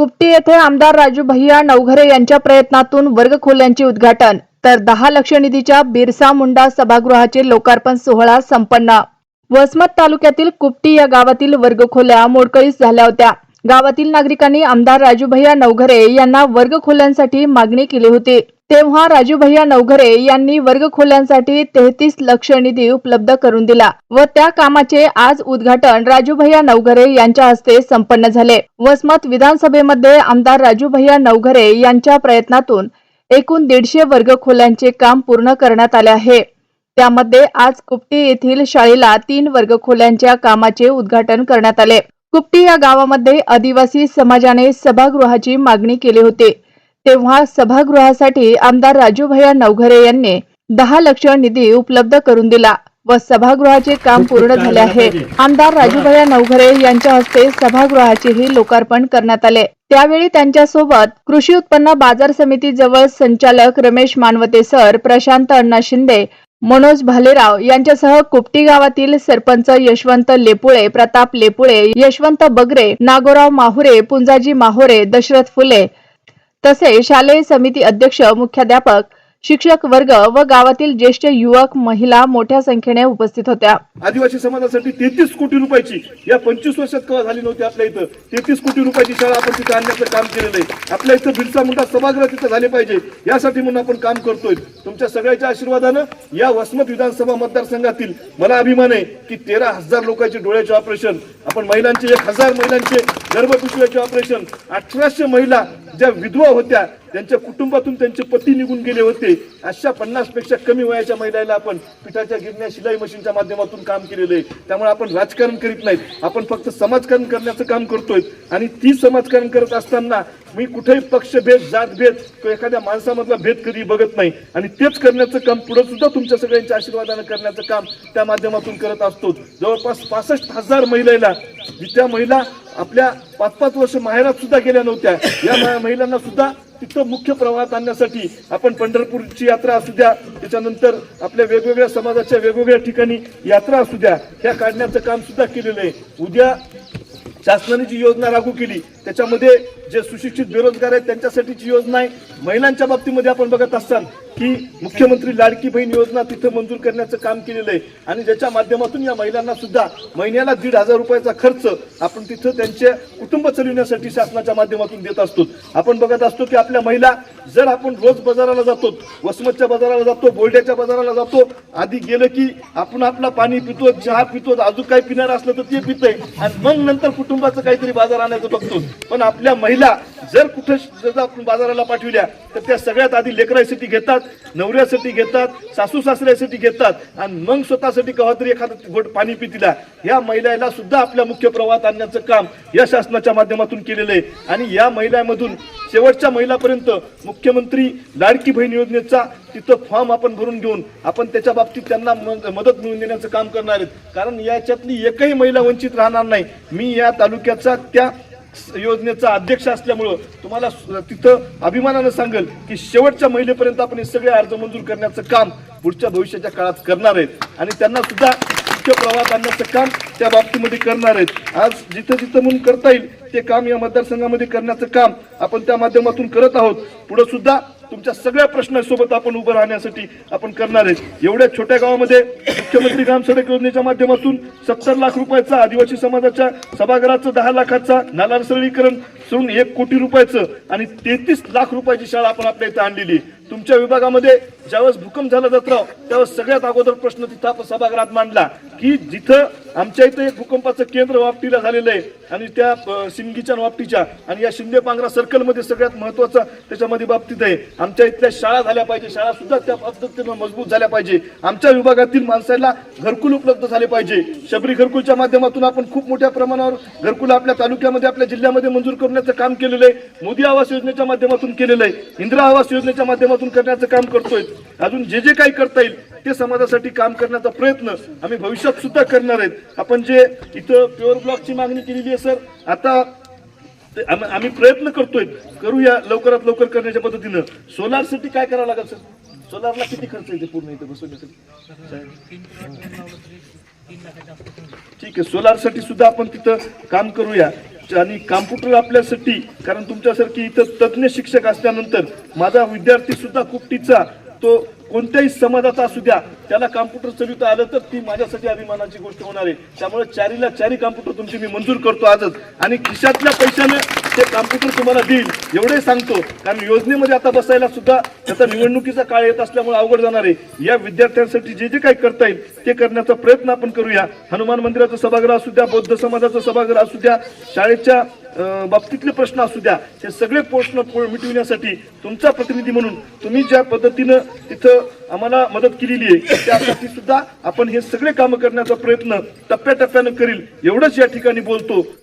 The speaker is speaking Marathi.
कुपटी येथे आमदार राजू भैया नवघरे यांच्या प्रयत्नातून वर्गखोल्यांचे उद्घाटन तर दहा लक्ष निधीच्या बिरसा मुंडा सभागृहाचे लोकार्पण सोहळा संपन्न. वसमत तालुक्यातील कुपटी या गावातील वर्गखोल्या मोडकळीस झाल्या होत्या. गावातील नागरिकांनी आमदार राजूभैया नवघरे यांना वर्गखोल्यांसाठी मागणी केली होती. तेव्हा राजूभैया नवघरे यांनी वर्गखोल्यांसाठी तेहतीस लक्ष निधी उपलब्ध करून दिला व त्या कामाचे आज उद्घाटन राजूभैया नवघरे यांच्या हस्ते संपन्न झाले. वसमत विधानसभेमध्ये आमदार राजूभैया नवघरे यांच्या प्रयत्नातून एकूण दीडशे वर्गखोल्यांचे काम पूर्ण करण्यात आले आहे. त्यामध्ये आज कुपटी येथील शाळेला तीन वर्गखोल्यांच्या कामाचे उद्घाटन करण्यात आले. कुपटी या गावामध्ये आदिवासी समाजाने सभागृहाची मागणी केली होती. तेव्हा सभागृहासाठी आमदार राजूभैया नवघरे यांनी दहा लक्ष निधी उपलब्ध करून दिला व सभागृहाचे काम पूर्ण झाले आहे. आमदार राजूभैया नवघरे यांच्या हस्ते सभागृहाचेही लोकार्पण करण्यात आले. त्यावेळी त्यांच्यासोबत कृषी उत्पन्न बाजार समिती जवळ संचालक रमेश मानवते सर प्रशांत अण्णा शिंदे मनोज भालेराव यांच्यासह कुपटी गावातील सरपंच यशवंत लेपुळे प्रताप लेपुळे यशवंत बगरे नागोराव माहुरे पुंजाजी माहोरे दशरथ फुले तसेच शालेय समिती अध्यक्ष मुख्याध्यापक शिक्षक वर्ग व गावातील ज्येष्ठ युवक महिला मोठ्या संख्येने उपस्थित होत्या. आदिवासी समाजासाठी तेहतीस कोटी रुपयाची या पंचवीस वर्षात कवा झाली नव्हती आपल्या इथं? तेहतीस कोटी रुपयाची शाळा आपण तिथे आणण्याचं काम केलेलं आहे. आपल्या इथं बिरसा मुंडा सभागृह तिथं झाले पाहिजे. यासाठी म्हणून आपण काम करतोय. तुमच्या सगळ्याच्या आशीर्वादानं या वसमत विधानसभा मतदारसंघातील मला अभिमान आहे की तेरा हजार लोकांचे डोळ्याचे ऑपरेशन आपण महिलांचे एक हजार महिलांचे गर्भपिशव्याचे ऑपरेशन अठराशे महिला ज्या विधवा होत्या त्यांच्या कुटुंबातून त्यांचे पती निघून गेले होते. अशा पन्नासपेक्षा कमी वयाच्या महिलेला आपण पिठाच्या गिरण्या शिलाई मशीनच्या माध्यमातून काम केलेलं आहे. त्यामुळे आपण राजकारण करीत नाहीत. आपण फक्त समाजकारण करण्याचं काम करतोय. आणि ती समाजकारण करत असताना मी कुठेही पक्षभेद जातभेद किंवा एखाद्या माणसामधला भेद कधी बघत नाही. आणि तेच करण्याचं काम पुढे सुद्धा तुमच्या सगळ्यांच्या आशीर्वादानं करण्याचं काम त्या माध्यमातून करत असतो जवळपास पासष्ट हजार महिलेला त्या महिला आपल्या पाच पाच वर्ष माहेरात सुद्धा गेल्या नव्हत्या या महिलांना सुद्धा तिथं मुख्य प्रवाहात आणण्यासाठी आपण पंढरपूरची यात्रा असू द्या त्याच्यानंतर आपल्या वेगवेगळ्या समाजाच्या वेगवेगळ्या ठिकाणी यात्रा असू द्या ह्या काढण्याचं काम सुद्धा केलेलं आहे. उद्या शासनाने जी योजना लागू केली. त्याच्यामध्ये जे सुशिक्षित बेरोजगार आहेत त्यांच्यासाठीची योजना आहे. महिलांच्या बाबतीमध्ये आपण बघत असताना की मुख्यमंत्री लाडकी बहीण योजना तिथं मंजूर करण्याचं काम केलेलं आहे. आणि ज्याच्या माध्यमातून या महिलांना सुद्धा महिन्याला दीड हजार रुपयाचा खर्च आपण तिथं त्यांचे कुटुंब चालविण्यासाठी शासनाच्या माध्यमातून देत असतो. आपण बघत असतो की आपल्या महिला जर आपण रोज बाजाराला जातो वसमतच्या बाजाराला जातो बोर्ड्याच्या बाजाराला जातो आधी गेलं की आपण आपला पाणी पितो चहा पितो अजून काही पिणार असलं तर ते पितंय. आणि मग नंतर कुटुंबाचं काहीतरी बाजार आणायचं बघतो. पण आपल्या महिला जर कुठं जर आपण बाजाराला पाठविल्या तर त्या सगळ्यात आधी लेकरासाठी घेतात नवऱ्यासाठी घेतात सासू सासऱ्यासाठी घेतात आणि मग स्वतःसाठी कवा तरी एखादं घोट पाणी पितीला. या महिलाला सुद्धा आपल्या मुख्य प्रवाहात आणण्याचं काम या शासनाच्या माध्यमातून केलेलं आहे. आणि या महिलांमधून शेवटच्या महिलापर्यंत मुख्यमंत्री लाडकी बहीण योजनेचा तिथं फॉर्म आपण भरून घेऊन आपण त्याच्या बाबतीत त्यांना म- मदत मिळवून देण्याचं काम करणार आहेत. कारण याच्यातली एकही महिला वंचित राहणार नाही. मी या तालुक्याचा त्या योजनेचा अध्यक्ष असल्यामुळं तुम्हाला तिथं अभिमानानं सांगेल की शेवटच्या महिलेपर्यंत आपण हे सगळे अर्ज मंजूर करण्याचं काम पुढच्या भविष्याच्या काळात करणार आहेत. आणि त्यांना सुद्धा मुख्य प्रवाहात आणण्याचं काम त्या बाबतीमध्ये करणार आहेत. आज जिथं जिथं म्हणून करता येईल ते काम या मतदारसंघामध्ये करण्याचं काम आपण त्या माध्यमातून करत आहोत. पुढे सुद्धा तुमच्या सगळ्या प्रश्नांसोबत आपण उभं राहण्यासाठी आपण करणार आहेत. एवढ्या छोट्या गावामध्ये मुख्यमंत्री ग्राम सडक योजनेच्या माध्यमातून सत्तर लाख रुपयाचा आदिवासी समाजाच्या सभागृहाचं दहा लाखाचा नाला सरळीकरण सोडून एक कोटी रुपयाचं आणि तेहतीस लाख रुपयाची शाळा आपण आपल्या इथं आणलेली तुमच्या विभागामध्ये ज्यावेळेस भूकंप झाला जात राव त्यावेळेस सगळ्यात अगोदर प्रश्न तिथं आपण सभागृहात मांडला. की जिथं आमच्या इथं एक भूकंपाचं केंद्र वापटीला झालेलं आहे आणि त्या सिंगीच्या वापटीच्या आणि या शिंदे पांगरा सर्कलमध्ये सगळ्यात महत्वाचं त्याच्यामध्ये बाबतीत आहे. आमच्या इथल्या शाळा झाल्या पाहिजे शाळा सुद्धा त्या पद्धतीनं मजबूत झाल्या पाहिजे. आमच्या विभागातील माणसाला घरकुल उपलब्ध झाले पाहिजे. शबरी घरकुलच्या माध्यमातून आपण खूप मोठ्या प्रमाणावर घरकुल आपल्या तालुक्यामध्ये आपल्या जिल्ह्यामध्ये मंजूर करण्याचं काम केलेलं आहे. मोदी आवास योजनेच्या माध्यमातून केलेलं आहे. इंदिरा आवास योजनेच्या माध्यमातून करण्याचं काम करतोय. अजून जे जे काही करता येईल ते समाजासाठी काम करण्याचा प्रयत्न आम्ही भविष्यात सुद्धा करणार आहेत. आपण जे इथं प्युअर ब्लॉकची मागणी केलेली आहे सर आता ते आम्ही प्रयत्न करतोय. करूया लवकरात लवकर करण्याच्या पद्धतीनं. सोलारसाठी काय करावं लागेल सर सोलारला किती खर्च येते पूर्ण इथे बसवण्यासाठी? ठीक आहे सोलारसाठी सुद्धा आपण तिथं काम करूया. आणि कॉम्प्युटर आपल्यासाठी कारण तुमच्यासारखी इथं तज्ज्ञ शिक्षक असल्यानंतर माझा विद्यार्थी सुद्धा खूप टीचा. तो कोणत्याही समाजाचा असू द्या त्याला कॉम्प्युटर चलित आलं तर ती माझ्यासाठी अभिमानाची गोष्ट होणार आहे. त्यामुळे चारीला चारी कॉम्प्युटर तुमची मी मंजूर करतो आजच. आणि खिशातल्या पैशाने ते कॉम्प्युटर तुम्हाला देईल. एवढे सांगतो. कारण योजनेमध्ये आता बसायला सुद्धा त्याचा निवडणुकीचा काळ येत असल्यामुळे अवघड जाणार आहे. या विद्यार्थ्यांसाठी जे जे काही करता येईल ते करण्याचा प्रयत्न आपण करूया. हनुमान मंदिराचं सभागृह असू द्या बौद्ध समाजाचं सभागृह असू द्या शाळेच्या बाबतीतले प्रश्न असू द्या हे सगळे प्रश्न मिटविण्यासाठी तुमचा प्रतिनिधी म्हणून तुम्ही ज्या पद्धतीनं तिथं आम्हाला मदत केलेली आहे त्यासाठी सुद्धा आपण हे सगळे कामं करण्याचा प्रयत्न टप्प्याटप्प्यानं करील. एवढंच या ठिकाणी बोलतो.